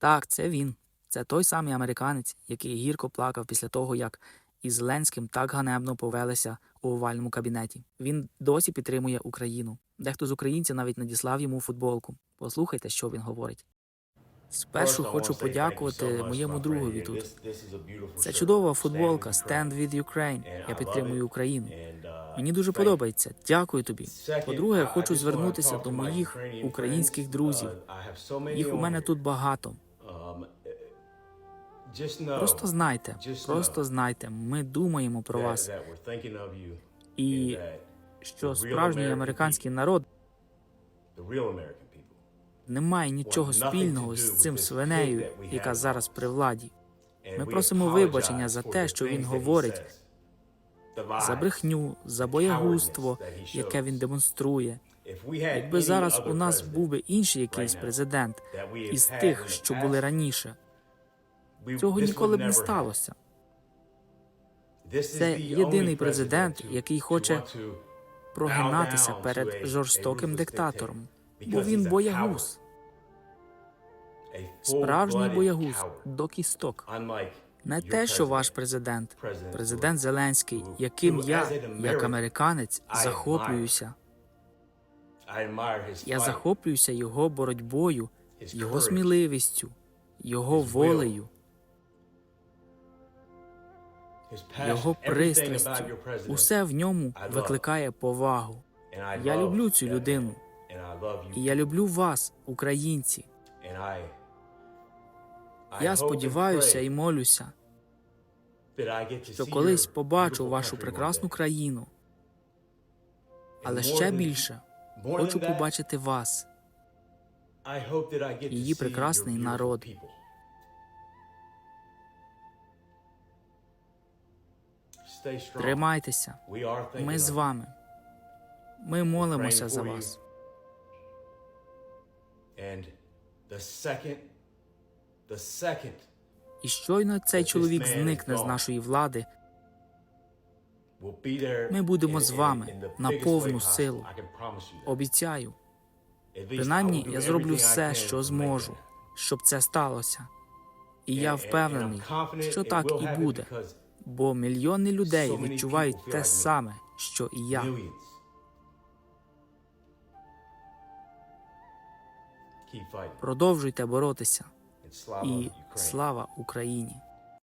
Так, це він. Це той самий американець, який гірко плакав після того, як із Зеленським так ганебно повелися у овальному кабінеті. Він досі підтримує Україну. Дехто з українців навіть надіслав йому футболку. Послухайте, що він говорить. Спершу хочу подякувати моєму другові тут. Це чудова футболка Stand with Ukraine. Я підтримую Україну. Мені дуже подобається. Дякую тобі. По-друге, хочу звернутися до моїх українських друзів. Їх у мене тут багато. Просто знайте, просто знайте, ми думаємо про вас. І що справжній американський народ не має нічого спільного з цим свинею, яка зараз при владі. Ми просимо вибачення за те, що він говорить, за брехню, за боягузтво, яке він демонструє. Якби зараз у нас був би інший якийсь президент із тих, що були раніше, цього ніколи б не сталося. Це єдиний президент, який хоче Прогинатися перед жорстоким диктатором, бо він боягуз, справжній боягуз до кісток. Не те, що ваш президент, президент Зеленський, яким я, як американець, захоплююся. Я захоплююся його боротьбою, його сміливістю, його волею, його пристрастю. Усе в ньому викликає повагу. Я люблю цю людину, і я люблю вас, українці. Я сподіваюся і молюся, що колись побачу вашу прекрасну країну, але ще більше хочу побачити вас, її прекрасний народ. Тримайтеся. Ми з вами. Ми молимося за вас. І щойно цей чоловік зникне з нашої влади. Ми будемо з вами на повну силу. Обіцяю, принаймні я зроблю все, що зможу, щоб це сталося. І я впевнений, що так і буде, бо мільйони людей відчувають те саме, що і я. Продовжуйте боротися і слава Україні!